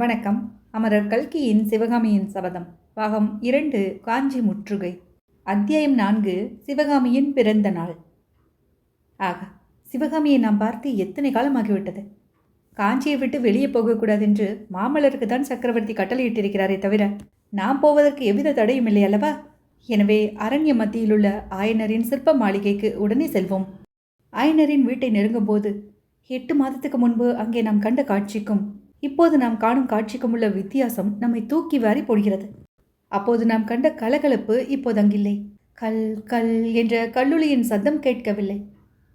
வணக்கம். அமரர் கல்கியின் சிவகாமியின் சபதம். பாகம் இரண்டு காஞ்சி முற்றுகை. அத்தியாயம் நான்கு சிவகாமியின் பிறந்த நாள். ஆக சிவகாமியை நாம் பார்த்து எத்தனை காலம் ஆகிவிட்டது காஞ்சியை விட்டு வெளியே போகக்கூடாது என்று மாமல்லருக்கு தான் சக்கரவர்த்தி கட்டளையிட்டிருக்கிறாரே தவிர நாம் போவதற்கு எவ்வித தடையும் இல்லை அல்லவா? எனவே அரண்ய மத்தியிலுள்ள ஆயனரின் சிற்ப மாளிகைக்கு உடனே செல்வோம். ஆயனரின் வீட்டை நெருங்கும்போது எட்டு மாதத்துக்கு முன்பு அங்கே நாம் கண்ட காட்சிக்கும் இப்போது நாம் காணும் காட்சிக்கும் உள்ள வித்தியாசம் நம்மை தூக்கி வாரி போடுகிறது. அப்போது நாம் கண்ட கலகலப்பு இப்போது அங்கில்லை. கல் கல் என்ற கல்லுளியின் சத்தம் கேட்கவில்லை.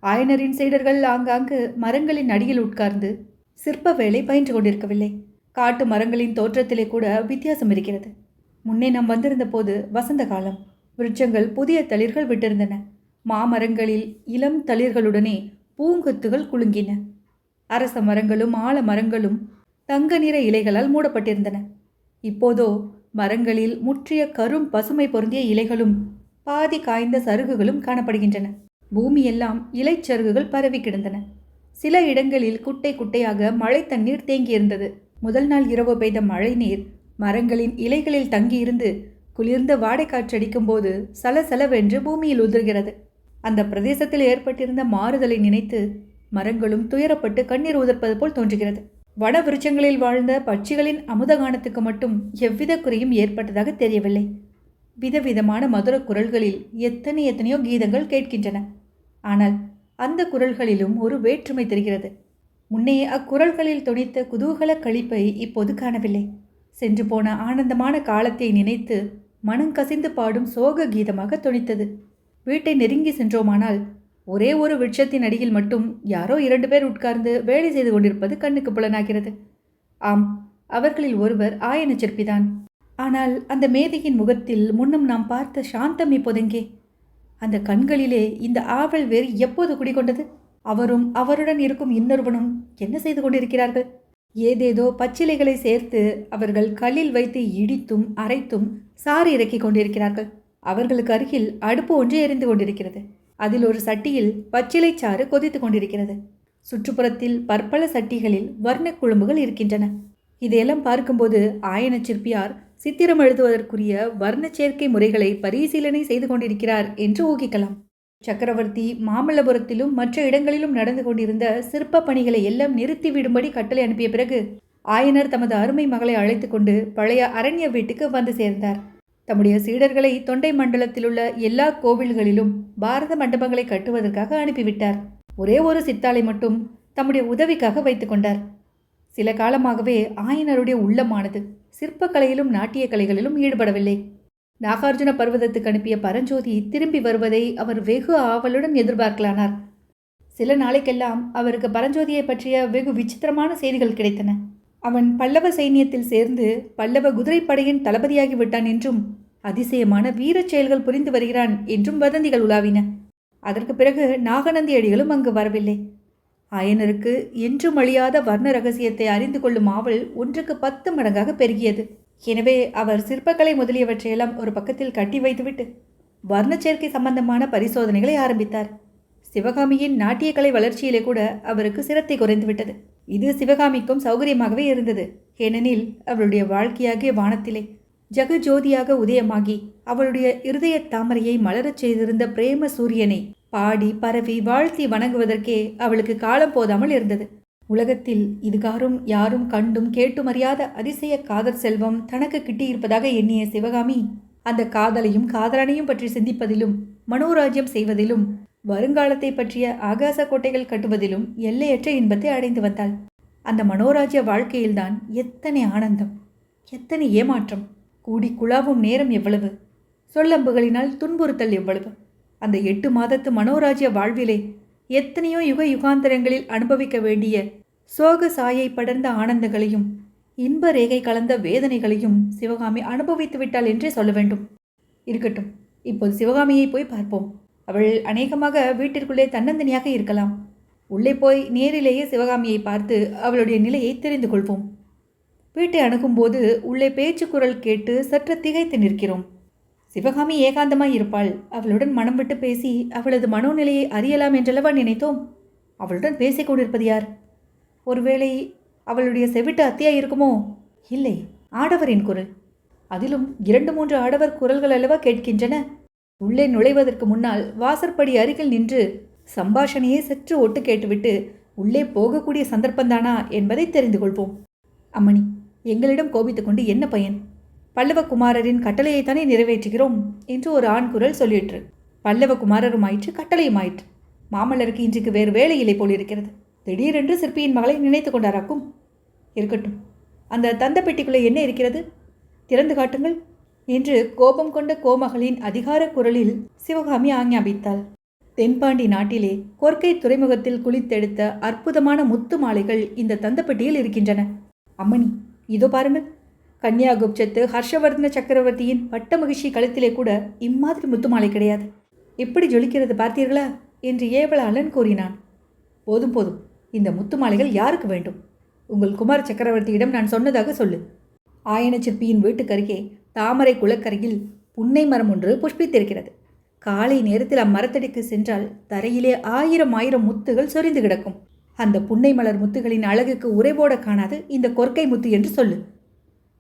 ஆயனரின் சீடர்கள் ஆங்காங்கு மரங்களின் அடியில் உட்கார்ந்து சிற்ப வேலை பயின்று கொண்டிருக்கவில்லை. காட்டு மரங்களின் தோற்றத்திலே கூட வித்தியாசம் இருக்கிறது. முன்னே நாம் வந்திருந்த போது வசந்த காலம். விருட்சங்கள் புதிய தளிர்கள் விட்டிருந்தன. மாமரங்களில் இளம் தளிர்களுடனே பூங்கொத்துகள் குலுங்கின. அரச மரங்களும் ஆல மரங்களும் தங்க நிற இலைகளால் மூடப்பட்டிருந்தன. இப்போதோ மரங்களில் முற்றிய கரும் பசுமை பொருந்திய இலைகளும் பாதி காய்ந்த சருகுகளும் காணப்படுகின்றன. பூமியெல்லாம் இலைச்சருகுகள் பரவி கிடந்தன. சில இடங்களில் குட்டை குட்டையாக மழை தண்ணீர் தேங்கியிருந்தது. முதல் நாள் இரவு பெய்த மழை நீர் மரங்களின் இலைகளில் தங்கியிருந்து குளிர்ந்த வாடை காற்றடிக்கும் போது சலசலவென்று பூமியில் உதிர்கிறது. அந்த பிரதேசத்தில் ஏற்பட்டிருந்த மாறுதலை நினைத்து மரங்களும் துயரப்பட்டு கண்ணீர் உதிர்ப்பது போல் தோன்றுகிறது. வன விருட்சங்களில் வாழ்ந்த பட்சிகளின் அமுதகானத்துக்கு மட்டும் எவ்வித குறையும் ஏற்பட்டதாக தெரியவில்லை. விதவிதமான மதுர குரல்களில் எத்தனை எத்தனையோ கீதங்கள் கேட்கின்றன. ஆனால் அந்த குரல்களிலும் ஒரு வேற்றுமை தெரிகிறது. முன்னே அக்குரல்களில் துணித்த குதூகல கழிப்பை இப்போது காணவில்லை. சென்று போன ஆனந்தமான காலத்தை நினைத்து மனம் கசிந்து பாடும் சோக கீதமாக துணித்தது வீட்டை நெருங்கி சென்றோமானால் ஒரே ஒரு விருட்சத்தின் அடியில் மட்டும் யாரோ இரண்டு பேர் உட்கார்ந்து வேலை செய்து கொண்டிருப்பது கண்ணுக்கு புலனாகிறது. ஆம் அவர்களில் ஒருவர் ஆயன சிற்பிதான் ஆனால் அந்த மேதையின் முகத்தில் முன்னும் நாம் பார்த்த சாந்தம் இப்போதெங்கே அந்த கண்களிலே இந்த ஆவல் வேறு எப்போது குடிகொண்டது? அவரும் அவருடன் இருக்கும் இன்னொருவனும் என்ன செய்து கொண்டிருக்கிறார்கள்? ஏதேதோ பச்சிலைகளை சேர்த்து அவர்கள் கல்லில் வைத்து இடித்தும் அரைத்தும் சாறு இறக்கிக் கொண்டிருக்கிறார்கள். அவர்களுக்கு அருகில் அடுப்பு ஒன்று எரிந்து கொண்டிருக்கிறது. அதில் ஒரு சட்டியில் பச்சிலை சாறு கொதித்து கொண்டிருக்கிறது. சுற்றுப்புறத்தில் பற்பல சட்டிகளில் வர்ணக் குழம்புகள் இருக்கின்றன. இதையெல்லாம் பார்க்கும்போது ஆயன சிற்பியார் சித்திரம் எழுதுவதற்குரிய வர்ண சேர்க்கை முறைகளை பரிசீலனை செய்து கொண்டிருக்கிறார் என்று ஊகிக்கலாம். சக்கரவர்த்தி மாமல்லபுரத்திலும் மற்ற இடங்களிலும் நடந்து கொண்டிருந்த சிற்ப பணிகளை எல்லாம் நிறுத்திவிடும்படி கட்டளை அனுப்பிய பிறகு ஆயனர் தமது அருமை மகளை அழைத்து கொண்டு பழைய அரண்ய வீட்டுக்கு வந்து சேர்ந்தார். தம்முடைய சீடர்களை தொண்டை மண்டலத்தில் உள்ள எல்லா கோவில்களிலும் பாரத மண்டபங்களை கட்டுவதற்காக அனுப்பிவிட்டார். ஒரே ஒரு சித்தாலை மட்டும் தம்முடைய உதவிக்காக வைத்து கொண்டார். சில காலமாகவே ஆயனருடைய உள்ளமானது சிற்பக்கலையிலும் நாட்டிய கலைகளிலும் ஈடுபடவில்லை. நாகார்ஜுன பர்வதத்துக்கு அனுப்பிய பரஞ்சோதி திரும்பி வருவதை அவர் வெகு ஆவலுடன் எதிர்பார்க்கலானார். சில நாளைக்கெல்லாம் அவருக்கு பரஞ்சோதியை பற்றிய வெகு விசித்திரமான செய்திகள் கிடைத்தன. அவன் பல்லவ சைன்யத்தில் சேர்ந்து பல்லவ குதிரைப்படையின் தளபதியாகி விட்டான் என்றும் அதிசயமான வீரச் செயல்கள் புரிந்து வருகிறான் என்றும் வதந்திகள் உலாவின. அதற்கு பிறகு நாகநந்தி அடிகளும் அங்கு வரவில்லை. ஆயனருக்கு என்றும் அழியாத வர்ண ரகசியத்தை அறிந்து கொள்ளும் ஆவல் ஒன்றுக்கு பத்து மடங்காக பெருகியது. எனவே அவர் சிற்பக்கலை முதலியவற்றையெல்லாம் ஒரு பக்கத்தில் கட்டி வைத்துவிட்டு வர்ண சேர்க்கை சம்பந்தமான பரிசோதனைகளை ஆரம்பித்தார். சிவகாமியின் நாட்டியக்கலை வளர்ச்சியிலே கூட அவருக்கு சிரத்தை குறைந்துவிட்டது இது சிவகாமிக்கும் சௌகரியமாகவே இருந்தது. ஏனெனில் அவளுடைய வாழ்க்கையாகிய வானத்திலே ஜெகஜோதியாக உதயமாகி அவளுடைய இருதய தாமரையை மலரச் செய்திருந்த பிரேம சூரியனை பாடி பரவி வாழ்த்தி வணங்குவதற்கே அவளுக்கு காலம் போதாமல் இருந்தது. உலகத்தில் இதுகாரும் யாரும் கண்டும் கேட்டும் அறியாத அதிசய காதல் செல்வம் தனக்கு கிட்டியிருப்பதாக எண்ணிய சிவகாமி அந்த காதலையும் காதலனையும் பற்றி சிந்திப்பதிலும் மனோராஜ்யம் செய்வதிலும் வருங்காலத்தை பற்றிய ஆகாச கோட்டைகள் கட்டுவதிலும் எல்லையற்ற இன்பத்தை அடைந்து வந்தாள். அந்த மனோராஜ்ய வாழ்க்கையில்தான் எத்தனை ஆனந்தம் எத்தனை ஏமாற்றம் கூடி குழாவும் நேரம் எவ்வளவு சொல்லம்புகளினால் துன்புறுத்தல் எவ்வளவு. அந்த எட்டு மாதத்து மனோராஜ்ய வாழ்விலே எத்தனையோ யுக யுகாந்தரங்களில் அனுபவிக்க வேண்டிய சோக சாயை படர்ந்த ஆனந்தங்களையும் இன்ப ரேகை கலந்த வேதனைகளையும் சிவகாமி அனுபவித்து விட்டாள் என்றே சொல்ல வேண்டும். இருக்கட்டும் இப்போது சிவகாமியை போய் பார்ப்போம். அவள் அநேகமாக வீட்டிற்குள்ளே தன்னந்தனியாக இருக்கலாம். உள்ளே போய் நேரிலேயே சிவகாமியை பார்த்து அவளுடைய நிலையை தெரிந்து கொள்வோம். வீட்டை அணுகும்போது உள்ளே பேச்சு குரல் கேட்டு சற்று திகைத்து நிற்கிறோம். சிவகாமி ஏகாந்தமாய் இருப்பாள். அவளுடன் மனம் விட்டு பேசி அவளது மனோநிலையை அறியலாம் என்றளவா நினைத்தோம்? அவளுடன் பேசிக் கொண்டிருப்பது யார்? ஒருவேளை அவளுடைய செவிட்டு அத்தியா இருக்குமோ? இல்லை ஆடவரின் குரல். அதிலும் இரண்டு மூன்று ஆடவர் குரல்கள் அல்லவா கேட்கின்றன? உள்ளே நுழைவதற்கு முன்னால் வாசற்படி அருகில் நின்று சம்பாஷணையை சற்று ஒட்டு கேட்டுவிட்டு உள்ளே போகக்கூடிய சந்தர்ப்பந்தானா என்பதை தெரிந்து கொள்வோம். அம்மணி எங்களிடம் கோபித்துக் கொண்டு என்ன பயன்? பல்லவ குமாரரின் கட்டளையைத்தானே நிறைவேற்றுகிறோம் என்று ஒரு ஆண் குரல் சொல்லிற்று. பல்லவ குமாரரும் ஆயிற்று கட்டளையும் ஆயிற்று மாமல்லருக்கு இன்றைக்கு வேறு வேலை இல்லை போல் இருக்கிறது திடீரென்று சிற்பியின் மகளை நினைத்து கொண்டாராக்கும். இருக்கட்டும். அந்த தந்த பெட்டிக்குள்ளே என்ன இருக்கிறது? திறந்து காட்டுங்கள். என்று கோபம் கொண்ட கோமகளின் அதிகார குரலில் சிவகாமி ஆஞ்ஞாபித்தாள். தென்பாண்டி நாட்டிலே கொர்க்கை துறைமுகத்தில் குளித்தெடுத்த அற்புதமான முத்து மாலைகள் இந்த தந்தப்பெட்டியில் இருக்கின்றன. அம்மணி இதோ பாருங்கள். கன்னியாகுப்சத்து ஹர்ஷவர்தன சக்கரவர்த்தியின் பட்ட மகிழ்ச்சி கழுத்திலே கூட இம்மாதிரி முத்து மாலை கிடையாது. எப்படி ஜொலிக்கிறது பார்த்தீர்களா? என்று ஏவலாளன் கூறினான். போதும் போதும். இந்த முத்து மாலைகள் யாருக்கு வேண்டும்? உங்கள் குமார சக்கரவர்த்தியிடம் நான் சொன்னதாக சொல்லு. ஆயன சிற்பியின் வீட்டுக்கருகே தாமரை குளக்கரையில் புன்னை மரம் ஒன்று புஷ்பித்திருக்கிறது. காலை நேரத்தில் அம்மரத்தடிக்கு சென்றால் தரையிலே ஆயிரம் ஆயிரம் முத்துகள் சொரிந்து கிடக்கும். அந்த புன்னை மலர் முத்துகளின் அழகுக்கு உரைபோட காணாது இந்த கொற்கை முத்து என்று சொல்லு.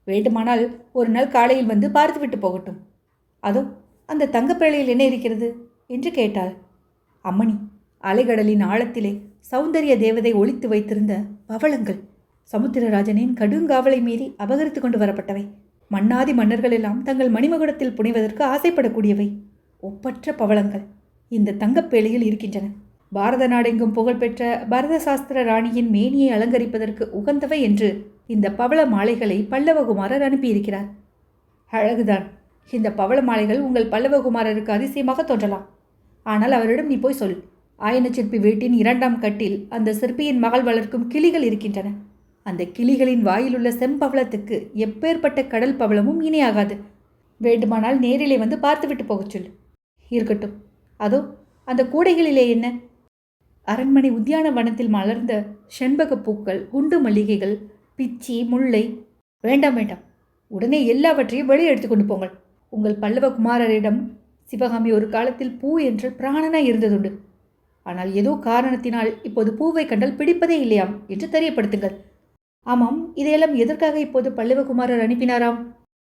வேண்டுமானால் ஒரு நாள் காலையில் வந்து பார்த்துவிட்டு போகட்டும். அதோ அந்த தங்கப்பிழையில் என்ன இருக்கிறது? என்று கேட்டாள். அம்மணி அலைகடலின் ஆழத்திலே சௌந்தரிய தேவதை ஒளித்து வைத்திருந்த பவளங்கள். சமுத்திரராஜனின் கடுங்காவலை மீறி அபகரித்து கொண்டு வரப்பட்டவை. மன்னாதி மன்னர்கள் எல்லாம் தங்கள் மணிமகுடத்தில் புனைவதற்கு ஆசைப்படக்கூடியவை. ஒப்பற்ற பவளங்கள் இந்த தங்கப்பேழையில் இருக்கின்றன. பாரத நாடெங்கும் புகழ்பெற்ற பரத சாஸ்திர ராணியின் மேனியை அலங்கரிப்பதற்கு உகந்தவை என்று இந்த பவள மாலைகளை பல்லவகுமாரர் அனுப்பியிருக்கிறார். அழகுதான். இந்த பவள மாலைகள் உங்கள் பல்லவகுமாரருக்கு அதிசயமாக தோன்றலாம். ஆனால் அவரிடம் நீ போய் சொல். ஆயன சிற்பி வீட்டின் இரண்டாம் கட்டில் அந்த சிற்பியின் மகள் வளர்க்கும் கிளிகள் இருக்கின்றன. அந்த கிளிகளின் வாயிலுள்ள செம்பவளத்துக்கு எப்பேற்பட்ட கடல் பவளமும் இணையாகாது. வேண்டுமானால் நேரிலே வந்து பார்த்துவிட்டு போகச் சொல். இருக்கட்டும். அதோ அந்த கூடைகளிலே என்ன? அரண்மனை உத்தியான வனத்தில் மலர்ந்த செண்பக பூக்கள் குண்டு மல்லிகைகள் பிச்சி முல்லை. வேண்டாம் வேண்டாம். உடனே எல்லாவற்றையும் வெளியே எடுத்துக்கொண்டு போங்கள். உங்கள் பல்லவ குமாரரிடம் சிவகாமி ஒரு காலத்தில் பூ என்று பிராணனாய் இருந்ததுண்டு. ஆனால் ஏதோ காரணத்தினால் இப்போது பூவை கண்டால் பிடிப்பதே இல்லையாம் என்று தெரியப்படுத்துங்கள். ஆமாம் இதையெல்லாம் எதற்காக இப்போது பல்லவகுமாரர் அனுப்பினாராம்?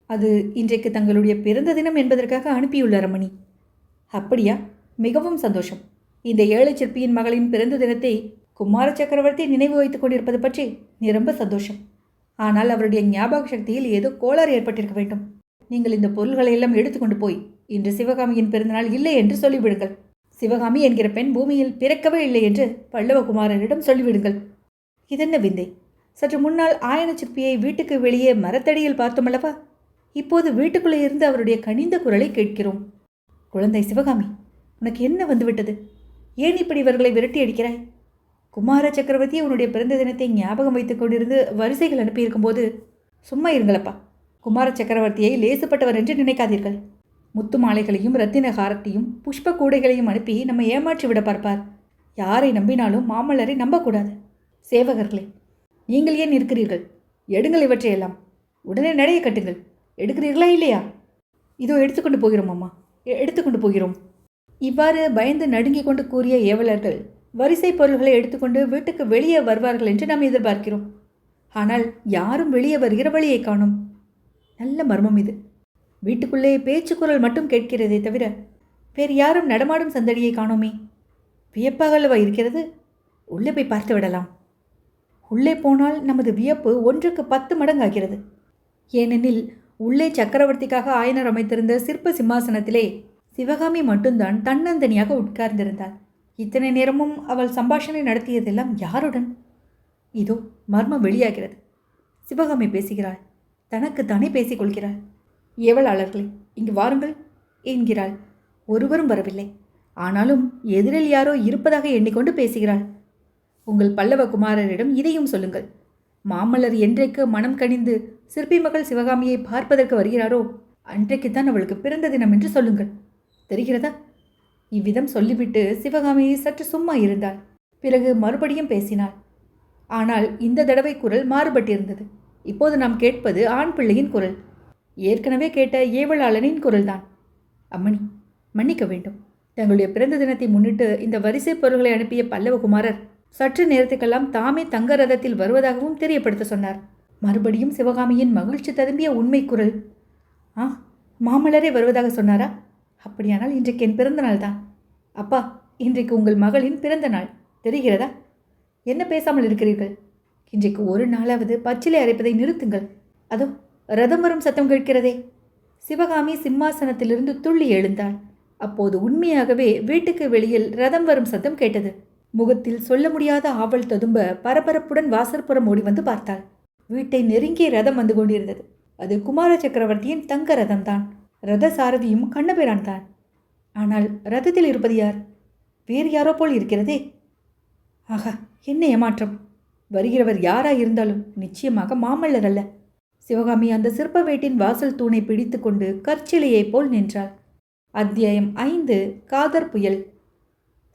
அது இன்றைக்கு தங்களுடைய பிறந்த தினம் என்பதற்காக அனுப்பியுள்ளார் ரமணி அப்படியா? மிகவும் சந்தோஷம். இந்த ஏழை சிற்பியின் மகளின் பிறந்த தினத்தை குமார சக்கரவர்த்தி நினைவு வைத்துக் கொண்டிருப்பது பற்றி நிரம்ப சந்தோஷம். ஆனால் அவருடைய ஞாபக சக்தியில் ஏதோ கோளாறு ஏற்பட்டிருக்க வேண்டும். நீங்கள் இந்த பொருள்களை எல்லாம் எடுத்துக்கொண்டு போய் இன்று சிவகாமியின் பிறந்தநாள் இல்லை என்று சொல்லிவிடுங்கள். சிவகாமி என்கிற பெண் பூமியில் பிறக்கவே இல்லை என்று பல்லவகுமாரரிடம் சொல்லிவிடுங்கள். இதென்ன விந்தை? சற்று முன்னால் ஆயன சிற்பியை வீட்டுக்கு வெளியே மரத்தடியில் பார்த்தோமல்லவா இப்போது வீட்டுக்குள்ளே இருந்து அவருடைய கனிந்த குரலை கேட்கிறோம். குழந்தை சிவகாமி உனக்கு என்ன வந்துவிட்டது? ஏன் இப்படி இவர்களை விரட்டி அடிக்கிறாய்? குமார சக்கரவர்த்தி உன்னுடைய பிறந்த தினத்தை ஞாபகம் வைத்துக் கொண்டிருந்து வரிசைகள் அனுப்பியிருக்கும்போது சும்மா இருங்களப்பா. குமார சக்கரவர்த்தியை லேசுப்பட்டவர் என்று நினைக்காதீர்கள். முத்து மாலைகளையும் ரத்தின ஹாரத்தையும் புஷ்ப கூடைகளையும் அனுப்பி நம்ம ஏமாற்றி விட பார்ப்பார். யாரை நம்பினாலும் மாமல்லரை நம்பக்கூடாது. சேவகர்களே நீங்கள் ஏன் இருக்கிறீர்கள் எடுங்கள் இவற்றையெல்லாம். உடனே நடைய கட்டுங்கள். எடுக்கிறீர்களா இல்லையா? இதோ எடுத்துக்கொண்டு போகிறோம் அம்மா. எ- எடுத்துக்கொண்டு போகிறோம். இவ்வாறு பயந்து நடுங்கிக் கொண்டு கூறிய ஏவலர்கள் வரிசை பொருள்களை எடுத்துக்கொண்டு வீட்டுக்கு வெளியே வருவார்கள் என்று நாம் எதிர்பார்க்கிறோம். ஆனால் யாரும் வெளியே வருகிற வழியை காணோம். நல்ல மர்மம் இது. வீட்டுக்குள்ளே பேச்சுக்குரல் மட்டும் கேட்கிறதே தவிர வேறு யாரும் நடமாடும் சந்தடியை காணோமே. வியப்பாக அல்லவா இருக்கிறது? உள்ளே போய் பார்த்து விடலாம். உள்ளே போனால் நமது வியப்பு ஒன்றுக்கு பத்து மடங்காகிறது. ஏனெனில் உள்ளே சக்கரவர்த்திக்காக ஆயனர் அமைத்திருந்த சிற்ப சிம்மாசனத்திலே சிவகாமி மட்டும்தான் தன்னந்தனியாக உட்கார்ந்திருந்தாள். இத்தனை நேரமும் அவள் சம்பாஷணை நடத்தியதெல்லாம் யாருடன்? இதோ மர்மம் வெளியாகிறது. சிவகாமி பேசுகிறாள். தனக்குத்தானே பேசிக்கொள்கிறாள் ஏவலாளர்களே இங்கு வாருங்கள் என்கிறாள். ஒருவரும் வரவில்லை. ஆனாலும் எதிரில் யாரோ இருப்பதாக எண்ணிக்கொண்டு பேசுகிறாள். உங்கள் பல்லவ குமாரரிடம் இதையும் சொல்லுங்கள். மாமல்லர் என்றைக்கு மனம் கனிந்து சிற்பி மகள் சிவகாமியை பார்ப்பதற்கு வருகிறாரோ அன்றைக்குத்தான் அவளுக்கு பிறந்த தினம் என்று சொல்லுங்கள். தெரிகிறதா? இவ்விதம் சொல்லிவிட்டு சிவகாமி சற்று சும்மா இருந்தாள். பிறகு மறுபடியும் பேசினாள். ஆனால் இந்த தடவை குரல் மாறுபட்டிருந்தது. இப்போது நாம் கேட்பது ஆண் பிள்ளையின் குரல். ஏற்கனவே கேட்ட ஏவலாளனின் குரல்தான். அம்மணி மன்னிக்க வேண்டும். தங்களுடைய பிறந்த தினத்தை முன்னிட்டு இந்த வரிசை பொருள்களை அனுப்பிய பல்லவகுமாரர் சற்று நேரத்துக்கெல்லாம் தாமே தங்க ரதத்தில் வருவதாகவும் தெரியப்படுத்த சொன்னார். மறுபடியும் சிவகாமியின் மகிழ்ச்சி ததும்பிய உண்மை குரல். ஆ மாமலரே வருவதாக சொன்னாரா? அப்படியானால் இன்றைக்கு என் பிறந்த நாள் தான். அப்பா இன்றைக்கு உங்கள் மகளின் பிறந்த நாள். தெரிகிறதா? என்ன பேசாமல் இருக்கிறீர்கள்? இன்றைக்கு ஒரு நாளாவது பச்சிலை அரைப்பதை நிறுத்துங்கள். அதோ ரதம் வரும் சத்தம் கேட்கிறதே. சிவகாமி சிம்மாசனத்திலிருந்து துள்ளி எழுந்தாள். அப்போது உண்மையாகவே வீட்டுக்கு வெளியில் ரதம் வரும் சத்தம் கேட்டது. முகத்தில் சொல்ல முடியாத ஆவல் ததும்ப பரபரப்புடன் வாசற்புறம் ஓடி வந்து பார்த்தாள். வீட்டை நெருங்கிய ரதம் வந்து கொண்டிருந்தது. அது குமார சக்கரவர்த்தியின் தங்க ரதம்தான். ரத சாரதியும் கண்ணபிரான் தான். ஆனால் ரதத்தில் இருப்பது யார்? வேறு யாரோ போல் இருக்கிறதே. ஆகா என்ன ஏமாற்றம்? வருகிறவர் யாராய் இருந்தாலும் நிச்சயமாக மாமல்லர் அல்ல. சிவகாமி அந்த சிற்ப வேட்டின் வாசல் தூணை பிடித்துக்கொண்டு கற்சிலையைப் போல் நின்றாள். அத்தியாயம் ஐந்து காதர் புயல்.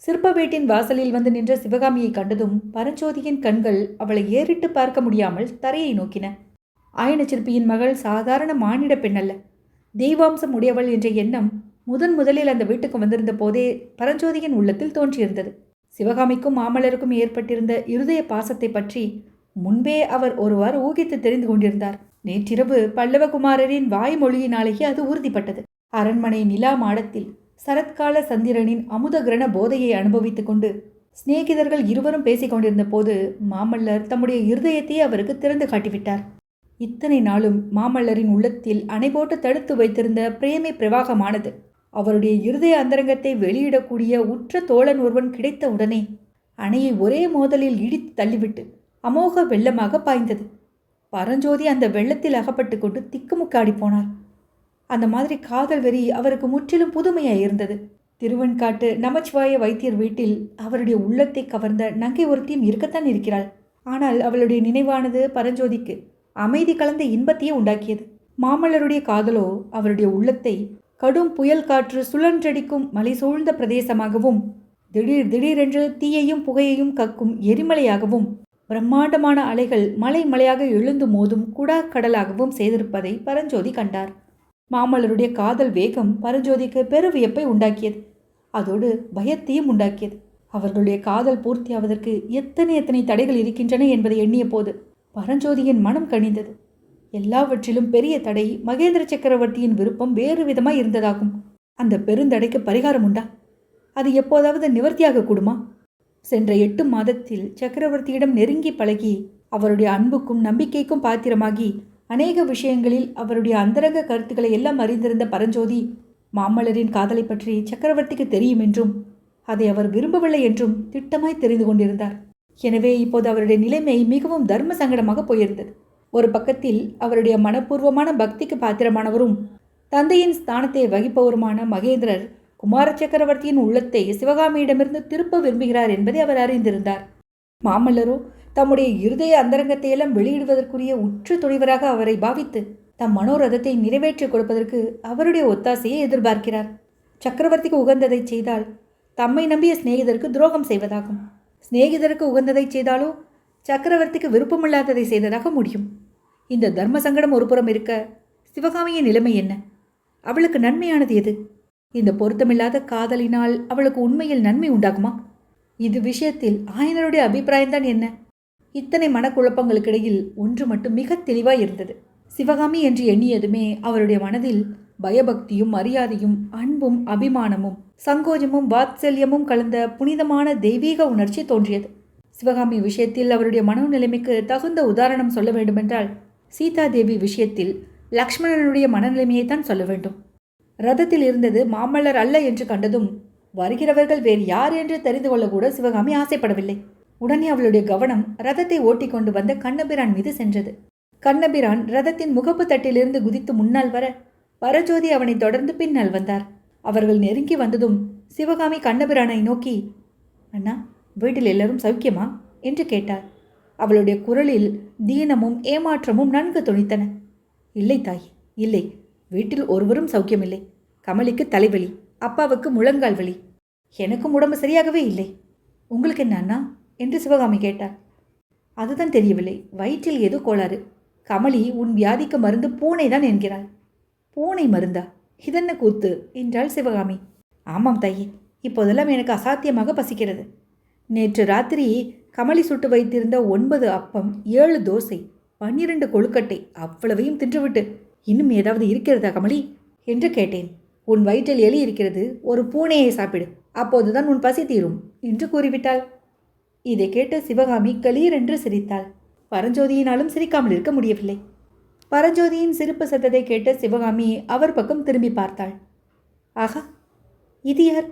சிற்ப வீட்டின் வாசலில் வந்து நின்ற சிவகாமியை கண்டதும் பரஞ்சோதியின் கண்கள் அவளை ஏறிட்டு பார்க்க முடியாமல் தரையை நோக்கின. ஆயன சிற்பியின் மகள் சாதாரண மானிட பெண்ணல்ல. தெய்வாம்சம் உடையவள் என்ற எண்ணம் முதன் முதலில் அந்த வீட்டுக்கு வந்திருந்த போதே பரஞ்சோதியின் உள்ளத்தில் தோன்றியிருந்தது. சிவகாமிக்கும் மாமலருக்கும் ஏற்பட்டிருந்த இருதய பாசத்தை பற்றி முன்பே அவர் ஒருவாறு ஊகித்து தெரிந்து கொண்டிருந்தார். நேற்றிரவு பல்லவகுமாரரின் வாய்மொழியினாலேயே அது உறுதிப்பட்டது. அரண்மனை நிலா மாடத்தில் சரத்கால சந்திரனின் அமுதகிரண போதையை அனுபவித்துக் கொண்டு சிநேகிதர்கள் இருவரும் பேசிக் கொண்டிருந்த போது மாமல்லர் தம்முடைய இருதயத்தையே அவருக்கு திறந்து காட்டிவிட்டார். இத்தனை நாளும் மாமல்லரின் உள்ளத்தில் அணை போட்டு தடுத்து வைத்திருந்த பிரேமை பிரவாகமானது. அவருடைய இருதய அந்தரங்கத்தை வெளியிடக்கூடிய உற்ற தோழன் ஒருவன் கிடைத்த உடனே அணையை ஒரே மோதலில் இடித்து தள்ளிவிட்டு அமோக வெள்ளமாக பாய்ந்தது. பரஞ்சோதி அந்த வெள்ளத்தில் அகப்பட்டு கொண்டு திக்குமுக்காடி போனார். அந்த மாதிரி காதல் வெறி அவருக்கு முற்றிலும் புதுமையாக இருந்தது. திருவெண்காட்டு நமச்சிவாய வைத்தியர் வீட்டில் அவருடைய உள்ளத்தை கவர்ந்த நங்கை ஒருத்தியும் இருக்கத்தான் இருக்கிறாள். ஆனால் அவளுடைய நினைவானது பரஞ்சோதிக்கு அமைதி கலந்த இன்பத்தையே உண்டாக்கியது. மாமல்லருடைய காதலோ அவருடைய உள்ளத்தை கடும் புயல் காற்று சுழன்றடிக்கும் மலை சூழ்ந்த பிரதேசமாகவும் திடீர் திடீரென்று தீயையும் புகையையும் கக்கும் எரிமலையாகவும் பிரம்மாண்டமான அலைகள் மலை மலையாக எழுந்து மோதும் குடா கடலாகவும் செய்திருப்பதை பரஞ்சோதி கண்டார். மாமல்லருடைய காதல் வேகம் பரஞ்சோதிக்கு பெருவியப்பை உண்டாக்கியது. அதோடு பயத்தையும் உண்டாக்கியது. அவர்களுடைய காதல் பூர்த்தியாவதற்கு எத்தனை எத்தனை தடைகள் இருக்கின்றன என்பதை எண்ணிய போது பரஞ்சோதியின் மனம் கனிந்தது. எல்லாவற்றிலும் பெரிய தடை மகேந்திர சக்கரவர்த்தியின் விருப்பம் வேறு விதமாய் இருந்ததாகும். அந்த பெருந்தடைக்கு பரிகாரம் உண்டா? அது எப்போதாவது நிவர்த்தியாக கூடுமா? சென்ற எட்டு மாதத்தில் சக்கரவர்த்தியிடம் நெருங்கி பழகி அவருடைய அன்புக்கும் நம்பிக்கைக்கும் பாத்திரமாகி அநேக விஷயங்களில் அவருடைய அந்தரங்க கருத்துக்களை எல்லாம் அறிந்திருந்த பரஞ்சோதி மாமல்லரின் காதலை பற்றி சக்கரவர்த்திக்கு தெரியும் என்றும் அதை அவர் விரும்பவில்லை என்றும் திட்டமாய் தெரிந்து கொண்டிருந்தார். எனவே இப்போது அவருடைய நிலைமை மிகவும் தர்ம சங்கடமாக போயிருந்தது. ஒரு பக்கத்தில் அவருடைய மனப்பூர்வமான பக்திக்கு பாத்திரமானவரும் தந்தையின் ஸ்தானத்தை வகிப்பவருமான மகேந்திரர் குமார சக்கரவர்த்தியின் உள்ளத்தை சிவகாமியிடமிருந்து திருப்ப விரும்புகிறார் என்பதை அவர் அறிந்திருந்தார். மாமல்லரோ தம்முடைய இருதய அந்தரங்கத்தையெல்லாம் வெளியிடுவதற்குரிய உற்று துணிவராக அவரை பாவித்து தம் மனோரதத்தை நிறைவேற்றிக் கொடுப்பதற்கு அவருடைய ஒத்தாசையை எதிர்பார்க்கிறார். சக்கரவர்த்திக்கு உகந்ததை செய்தால் தம்மை நம்பிய சிநேகிதருக்கு துரோகம் செய்வதாகும். சிநேகிதருக்கு உகந்ததை செய்தாலோ சக்கரவர்த்திக்கு விருப்பமில்லாததை செய்ததாக முடியும். இந்த தர்ம சங்கடம் ஒரு புறம் இருக்க சிவகாமியின் நிலைமை என்ன? அவளுக்கு நன்மையானது எது? இந்த பொருத்தமில்லாத காதலினால் அவளுக்கு உண்மையில் நன்மை உண்டாகுமா? இது விஷயத்தில் ஆயனருடைய அபிப்பிராயம்தான் என்ன? இத்தனை மனக்குழப்பங்களுக்கிடையில் ஒன்று மட்டும் மிக தெளிவாக இருந்தது. சிவகாமி என்று எண்ணியதுமே அவருடைய மனதில் பயபக்தியும் மரியாதையும் அன்பும் அபிமானமும் சங்கோஜமும் வாத்சல்யமும் கலந்த புனிதமான தெய்வீக உணர்ச்சி தோன்றியது. சிவகாமி விஷயத்தில் அவருடைய மனநிலைமைக்கு தகுந்த உதாரணம் சொல்ல வேண்டுமென்றால் சீதாதேவி விஷயத்தில் லக்ஷ்மணனுடைய மனநிலைமையை தான் சொல்ல வேண்டும். ரதத்தில் இருந்தது மாமல்லர் அல்ல என்று கண்டதும் வருகிறவர்கள் வேறு யார் என்று தெரிந்து கொள்ளக்கூட சிவகாமி ஆசைப்படவில்லை. உடனே அவளுடைய கவனம் ரதத்தை ஓட்டிக்கொண்டு வந்த கண்ணபிரான் மீது சென்றது. கண்ணபிரான் ரதத்தின் முகப்பு தட்டிலிருந்து குதித்து முன்னால் வர பரஜோதி அவனை தொடர்ந்து பின்னால் வந்தார். அவர்கள் நெருங்கி வந்ததும் சிவகாமி கண்ணபிரானை நோக்கி அண்ணா வீட்டில் எல்லாரும் சௌக்கியமா? என்று கேட்டார். அவளுடைய குரலில் தீனமும் ஏமாற்றமும் நன்கு துணித்தன இல்லை தாய் இல்லை. வீட்டில் ஒருவரும் சௌக்கியமில்லை. கமலிக்கு தலைவலி அப்பாவுக்கு முழங்கால் வலி. எனக்கும் உடம்பு சரியாகவே இல்லை. உங்களுக்கு என்ன அண்ணா? என்று சிவகாமி கேட்டார் அதுதான் தெரியவில்லை. வயிற்றில் ஏதோ கோளாறு. கமலி உன் வியாதிக்கு மருந்து பூனை தான் என்கிறாள். பூனை மருந்தா? இதென்ன கூத்து? என்றாள் சிவகாமி. ஆமாம் தாயி. இப்போதெல்லாம் எனக்கு அசாத்தியமாக பசிக்கிறது. நேற்று ராத்திரி கமலி சுட்டு வைத்திருந்த ஒன்பது அப்பம் ஏழு தோசை பன்னிரண்டு கொழுக்கட்டை அவ்வளவையும் தின்றுவிட்டு இன்னும் ஏதாவது இருக்கிறதா கமலி? என்று கேட்டேன். உன் வயிற்றில் எலி இருக்கிறது. ஒரு பூனையை சாப்பிடு. அப்போதுதான் உன் பசி தீரும். என்று கூறிவிட்டாள். இதை கேட்ட சிவகாமி கலீரென்று சிரித்தாள். பரஞ்சோதியினாலும் சிரிக்காமல் இருக்க முடியவில்லை. பரஞ்சோதியின் சிரிப்பு சத்தத்தை கேட்ட சிவகாமி அவர் பக்கம் திரும்பி பார்த்தாள். ஆகா இது யார்?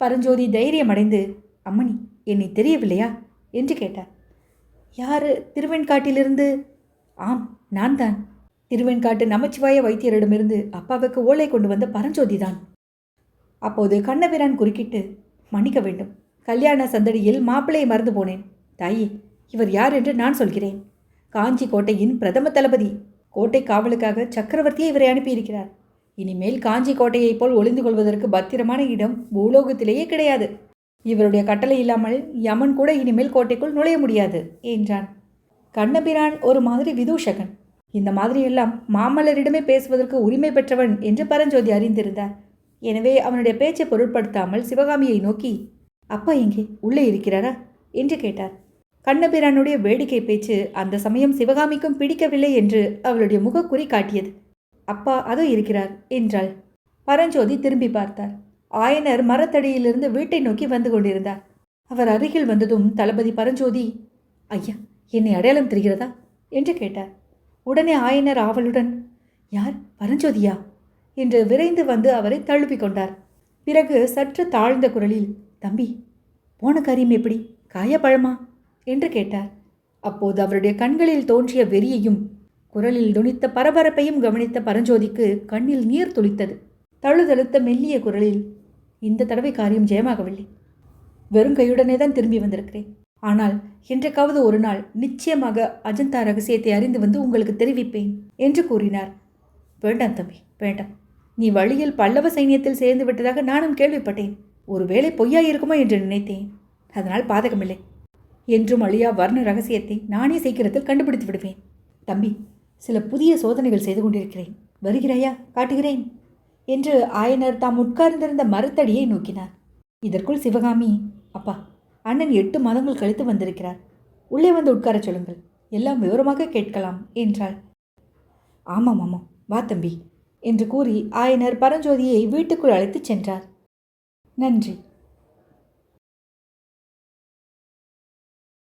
பரஞ்சோதி தைரியமடைந்து அம்மணி என்னை தெரியவில்லையா? என்று கேட்டார். யார்? திருவெண்காட்டிலிருந்து? ஆம் நான் தான். திருவெண்காட்டு நமச்சிவாய வைத்தியரிடமிருந்து அப்பாவுக்கு ஓலை கொண்டு வந்த பரஞ்சோதிதான். அப்போது கண்ணபிரான் குறுக்கிட்டு மன்னிக்க வேண்டும். கல்யாண சந்தடியில் மாப்பிள்ளையை மறந்து போனேன். தாயி இவர் யார் என்று நான் சொல்கிறேன். காஞ்சி கோட்டையின் பிரதம தளபதி கோட்டை காவலுக்காக சக்கரவர்த்தியை இவரை அனுப்பியிருக்கிறார். இனிமேல் காஞ்சி கோட்டையைப் போல் ஒளிந்து கொள்வதற்கு பத்திரமான இடம் பூலோகத்திலேயே கிடையாது. இவருடைய கட்டளை இல்லாமல் யமன் கூட இனிமேல் கோட்டைக்குள் நுழைய முடியாது என்றான். கண்ணபிரான் ஒரு மாதிரி விதூஷகன். இந்த மாதிரியெல்லாம் மாமல்லரிடமே பேசுவதற்கு உரிமை பெற்றவன் என்று பரஞ்சோதி அறிந்திருந்தார். எனவே அவனுடைய பேச்சை பொருட்படுத்தாமல் சிவகாமியை நோக்கி அப்பா எங்கே? உள்ளே இருக்கிறாரா? என்று கேட்டார். கண்ணபிரானுடைய வேடிக்கை பேச்சு அந்த சமயம் சிவகாமிக்கும் பிடிக்கவில்லை என்று அவளுடைய முகக்குறி காட்டியது. அப்பா அதோ இருக்கிறார் என்றாள். பரஞ்சோதி திரும்பி பார்த்தார். ஆயனர் மரத்தடியிலிருந்து வீட்டை நோக்கி வந்து கொண்டிருந்தார். அவர் அருகில் வந்ததும் தளபதி பரஞ்சோதி ஐயா என்னை அடையாளம் தெரிகிறதா? என்று கேட்டார். உடனே ஆயனர் ஆவலுடன் யார்? பரஞ்சோதியா? என்று விரைந்து வந்து அவரை தழுப்பிக் கொண்டார். பிறகு சற்று தாழ்ந்த குரலில் தம்பி போன காரியம் எப்படி? காயா பழமா? என்று கேட்டார். அப்போது அவருடைய கண்களில் தோன்றிய வெறியையும் குரலில் துணித்த பரபரப்பையும் கவனித்த பரஞ்சோதிக்கு கண்ணில் நீர் துளித்தது. தழுதழுத்த மெல்லிய குரலில் இந்த தடவை காரியம் ஜெயமாகவில்லை. வெறும் கையுடனே தான் திரும்பி வந்திருக்கிறேன். ஆனால் என்றைக்காவது ஒரு நாள் நிச்சயமாக அஜந்தா ரகசியத்தை அறிந்து வந்து உங்களுக்கு தெரிவிப்பேன் என்று கூறினார். வேண்டாம் தம்பி வேண்டாம். நீ வழியில் பல்லவ சைன்யத்தில் சேர்ந்து விட்டதாக நானும் கேள்விப்பட்டேன். ஒருவேளை பொய்யா இருக்குமோ என்று நினைத்தேன். அதனால் பாதகமில்லை. என்றும் அழியா வர்ண ரகசியத்தை நானே சீக்கிரத்தில் கண்டுபிடித்து விடுவேன். தம்பி சில புதிய சோதனைகள் செய்து கொண்டிருக்கிறேன். வருகிறாயா? காட்டுகிறேன். என்று ஆயனர் தாம் உட்கார்ந்திருந்த மரத்தடியை நோக்கினார். இதற்குள் சிவகாமி அப்பா அண்ணன் எட்டு மாதங்கள் கழித்து வந்திருக்கிறார். உள்ளே வந்து உட்காரச் சொல்லுங்கள். எல்லாம் விவரமாக கேட்கலாம் என்றாள். ஆமாம் ஆமாம். வா தம்பி என்று கூறி ஆயனர் பரஞ்சோதியை வீட்டுக்குள் அழைத்துச் சென்றார். நன்றி.